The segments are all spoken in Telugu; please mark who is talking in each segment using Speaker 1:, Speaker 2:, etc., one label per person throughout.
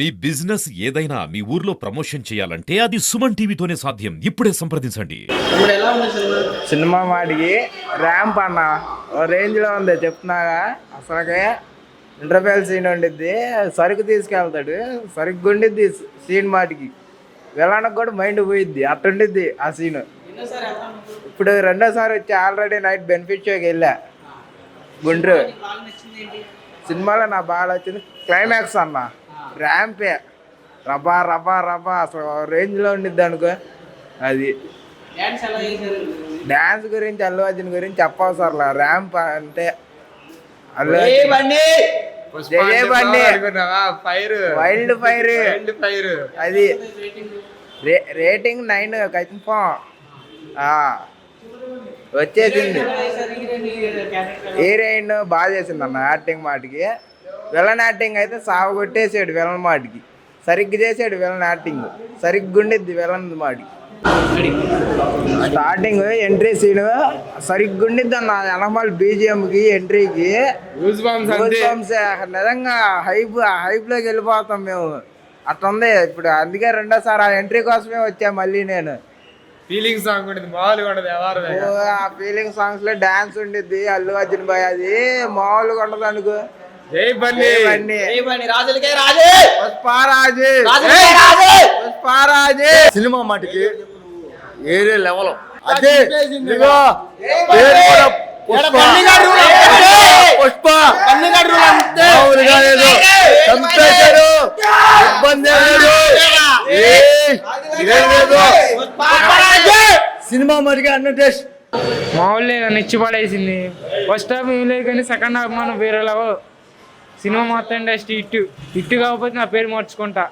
Speaker 1: మీ బిజినెస్ ఏదైనా మీ ఊర్లో ప్రమోషన్ చేయాలంటే అది సుమన్ టీవీతోనే సాధ్యం. ఇప్పుడే సంప్రదించండి.
Speaker 2: ఇప్పుడు ఎలా ఉంది సినిమా?
Speaker 3: సినిమా మాటికి ర్యాంప్ అన్న. ఓ రేంజ్లో ఉంది చెప్తున్నాగా. అసలుకే ఇంటర్వెల్ సీన్ ఉండిద్ది. సరుకు తీసుకెళ్తాడు. సరుకు ఉండిద్ది సీన్ మాటికి. వెళ్ళడానికి కూడా మైండ్ పోయిద్ది. అట్టుండిద్ది ఆ సీన్.
Speaker 2: ఇప్పుడు
Speaker 3: రెండోసారి వచ్చి ఆల్రెడీ నైట్ బెనిఫిట్ షోకి వెళ్ళా.
Speaker 2: ఏంటి?
Speaker 3: సినిమాలో నా బాగా వచ్చింది క్లైమాక్స్ అన్న. ర్యాంపే రబా రబా రబా అసలు రేంజ్లో ఉండిద్ది అనుకో. అది.
Speaker 2: డ్యాన్స్
Speaker 3: గురించి అల్లు అర్జున్ గురించి చెప్పవసరలా ర్యాంప్ అంటే అల్లు అర్జున్.
Speaker 2: బండి!
Speaker 4: Fire.
Speaker 3: Wild fire
Speaker 4: wild fire
Speaker 3: అది. రే రేటింగ్ నైన్ కన్ఫామ్ వచ్చేసింది. హీరోయిన్ బాగా చేసింది అన్న యాక్టింగ్ మాటికి. విలన్ యాక్టింగ్ అయితే సాగు కొట్టేసాడు విలన్ మాటికి. సరిగ్గా చేసాడు విలన్ యాక్టింగ్. సరిగ్గా ఉండిద్ది విలన్ మాటికి. స్టార్టింగ్ ఎంట్రీ సీన్ సరిగ్గా ఉండిద్ది అన్న. ఎనమాల్ బీజిఎంకి ఎంట్రీకి. నిజంగా హైప్ హైప్లోకి వెళ్ళిపోతాం మేము. అట్లుంది ఇప్పుడు. అందుకే రెండోసారి ఆ ఎంట్రీ కోసమే వచ్చా మళ్ళీ నేను.
Speaker 4: ఫీలింగ్ సాంగ్ ఉండేది మామూలుగా ఉండదు ఎవరు
Speaker 3: ఆ ఫీలింగ్ సాంగ్స్లో డాన్స్ ఉండిద్ది. అల్లు అర్జున్ బాయ్ అది. మామూలుగా ఉండదు అనుకో.
Speaker 4: జై బండి
Speaker 3: ఇవన్నీ
Speaker 2: ఏ బండి రాజులకే రాజే.
Speaker 3: పుష్పారాజు.
Speaker 2: రాజులకే రాజే.
Speaker 3: పుష్పారాజు.
Speaker 5: సినిమా మటుకి ఏరే లెవెల్. అదే ఇదిగో పుష్ప. పుష్ప. లేదు. చంపేశారు. ఇబ్బంది ఏం లేదు. ఏయ్, ఇదేం లేదు. సినిమా మటుకి అన్న టేస్ట్.
Speaker 6: మామూలు నన్ను ఇచ్చి పడేసింది. ఫస్ట్ హాఫ్ ఏం లేదు కానీ సెకండ్ హాఫ్ మనం వేరే లెవెల్ సినిమా మొత్తం ఇండస్ట్రీ ఇట్టు ఇట్టు కాకపోతే నా పేరు మార్చుకుంటా.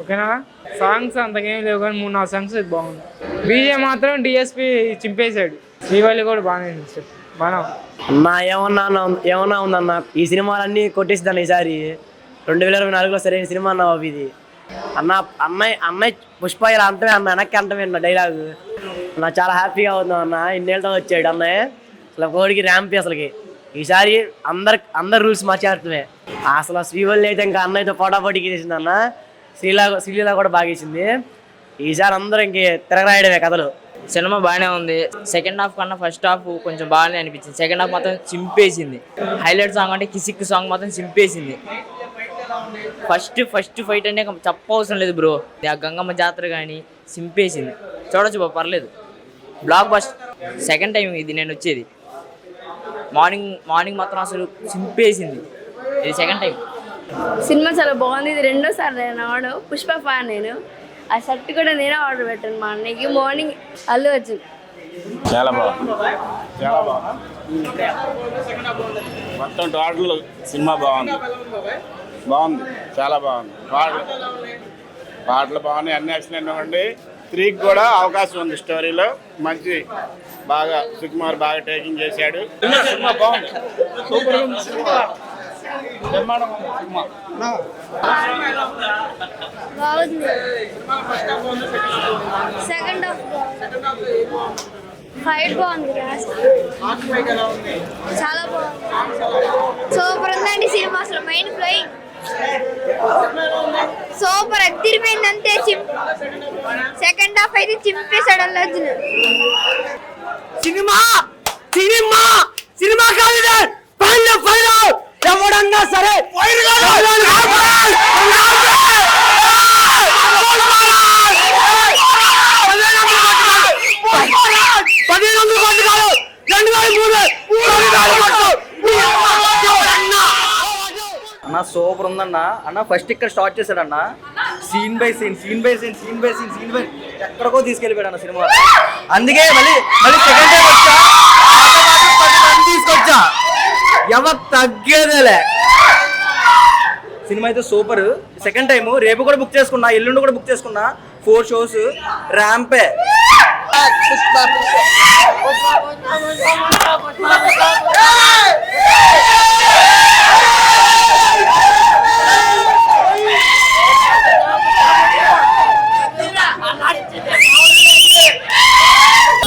Speaker 6: ఓకేనా? సాంగ్స్ అంతకేం లేవు కానీ మూడు నాలుగు సాంగ్స్ అది బాగుంది. బీజే మాత్రం డిఎస్పి చింపేశాడు. శ్రీవల్లి కూడా బాగానే ఉంది మనం
Speaker 7: అన్న ఏమన్నా అన్న- ఏమన్నా ఉందన్న? ఈ సినిమాలన్నీ కొట్టేసిద్దాను ఈసారి. రెండు వేల ఇరవై నాలుగులో సరైన సినిమా అన్న బాబు ఇది. అన్న అమ్మాయి అమ్మాయి పుష్ప ఇలా అంటమే అన్న వెనక్కి అంటమే అన్న డైలాగ్. నా చాలా హ్యాపీగా అవుతున్నాం అన్న. ఇన్నేళ్ళతో వచ్చాడు అన్నయ్య. అసలు కోడికి ర్యాంప్ అసలుకి. ఈసారి అందరు అందరు రూల్స్ మార్చేస్తమే అసలు శ్రీవల్లి అయితే ఇంకా అన్నయ్యతో పోటాపోటీకి చేసింది అన్న. శ్రీలా శ్రీలీల కూడా బాగా ఇచ్చింది ఈసారి అందరూ ఇంక తిరగరాయడమే కథలు.
Speaker 8: సినిమా బాగానే ఉంది. సెకండ్ హాఫ్ కన్నా ఫస్ట్ హాఫ్ కొంచెం బాగానే అనిపించింది. సెకండ్ హాఫ్ మొత్తం చింపేసింది. హైలైట్ సాంగ్ అంటే కిసిక్ సాంగ్ మొత్తం చింపేసింది. ఫస్ట్ ఫస్ట్ ఫైట్ అంటే చెప్పవసరం లేదు బ్రో ఆ గంగమ్మ జాతర కానీ సింపేసింది చూడొచ్చు బా పర్లేదు. బ్లాక్ బస్ట్ సెకండ్ టైం ఇది నేను వచ్చేది. మార్నింగ్ మార్నింగ్ మాత్రం అసలు చింపేసింది. ఇది సెకండ్ టైం
Speaker 9: సినిమా చాలా బాగుంది. ఇది రెండోసారి నేను ఆర్డర్ పుష్ప ఫ్యాన్ నేను. ఆ షర్ట్ కూడా నేనే ఆర్డర్ పెట్టాను మా అన్నయ్యకి. మార్నింగ్ అల్లు అర్జున్.
Speaker 5: చాలా బాగుంది. చాలా బాగుంది. మొత్తం టోటల్ సినిమా బాగుంది. బాగుంది. చాలా బాగుంది. పాటలు పాటలు బాగున్నాయి. అన్ని ఎక్సలెంట్ ఉండి త్రీకి కూడా అవకాశం ఉంది స్టోరీలో. మంచి బాగా సుకుమార్ బాగా టేకింగ్ చేశాడు. సినిమా బాగుంది. సూపర్ ఉంది. సినిమా.
Speaker 9: బాగుంది సెకండ్ హాఫ్ ఫైట్ బాగుంది చాలా బాగుంది. సూపర్ ఉందండి సినిమా అసలు. మైండ్ ఫ్లోయింగ్ సూపర్ అదిరిపోయింది అంతే సెకండ్ హాఫ్ అయితే చింపేశాడు Allu Arjun.
Speaker 7: Cinema cinema cinema కాదు ఎవడన్నా సరే పదిహేను వందలు కొట్టు కాదు రెండు వేల మూడు
Speaker 10: అన్న సూపర్ ఉందన్న. అన్న ఫస్ట్ ఇక్కడ start చేశాడన్న. Scene by scene scene by scene scene by scene scene by ఎక్కడికో తీసుకెళ్ళిపోయాడు అన్న సినిమా. అందుకే మళ్ళీ మళ్ళీ సెకండ్ టైం వచ్చా? తీసుకొచ్చా? ఎవరు తగ్గేదేలే. సినిమా అయితే సూపర్. సెకండ్ టైం రేపు కూడా బుక్ చేసుకున్నా ఎల్లుండి కూడా బుక్ చేసుకున్నా. ఫోర్ షోస్ ర్యాంపే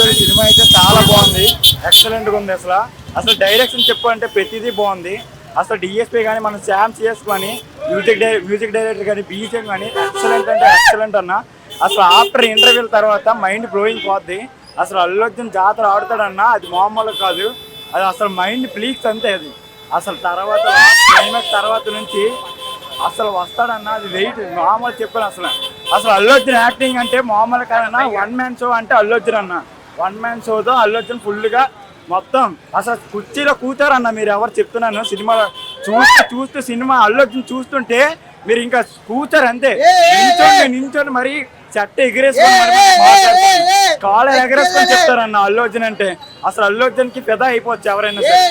Speaker 5: ఈ సినిమా అయితే చాలా బాగుంది ఎక్సలెంట్గా ఉంది అసలు. అసలు డైరెక్షన్ చెప్పాలంటే ప్రతిదీ బాగుంది. అసలు డిఎస్పీ కానీ మన శామ్ సిఎస్ కానీ
Speaker 11: మ్యూజిక్ డై మ్యూజిక్ డైరెక్టర్ కానీ బీజిఎం కానీ ఎక్సలెంట్ అంటే ఎక్సలెంట్ అన్న. అసలు ఆఫ్టర్ ఇంటర్వ్యూల తర్వాత మైండ్ బ్లోయింగ్ పోద్ది. అసలు అల్లు అర్జున్ జాతర ఆడతాడన్నా అది మామూలు కాదు. అది అసలు మైండ్ ప్లీక్స్ అంతే అది. అసలు తర్వాత క్లైమాక్స్ తర్వాత నుంచి అసలు వస్తాడన్నా అది వెయిట్ మామూలు చెప్పాను అసలు. అసలు అల్లు అర్జున్ యాక్టింగ్ అంటే మామూలు కాదన్నా వన్ మ్యాన్ షో అంటే అల్లు అర్జున్ అన్న. వన్ మ్యాన్ షోతో అల్లు అర్జున్ ఫుల్గా మొత్తం. అసలు కుర్చీలో కూతారన్న మీరు ఎవరు చెప్తున్నాను? సినిమా చూస్తూ చూస్తూ సినిమా అల్లు అర్జున్ చూస్తుంటే మీరు ఇంకా కూతారు అంతే. నించోండి నించోండి మరి చెట్ట ఎగిరేసుకొని. కాలర్ ఎగరేసుకొని చెప్తారన్న అల్లు అర్జున్ అంటే. అసలు అల్లు అర్జున్కి పెద్ద అయిపోవచ్చు ఎవరైనా సరే.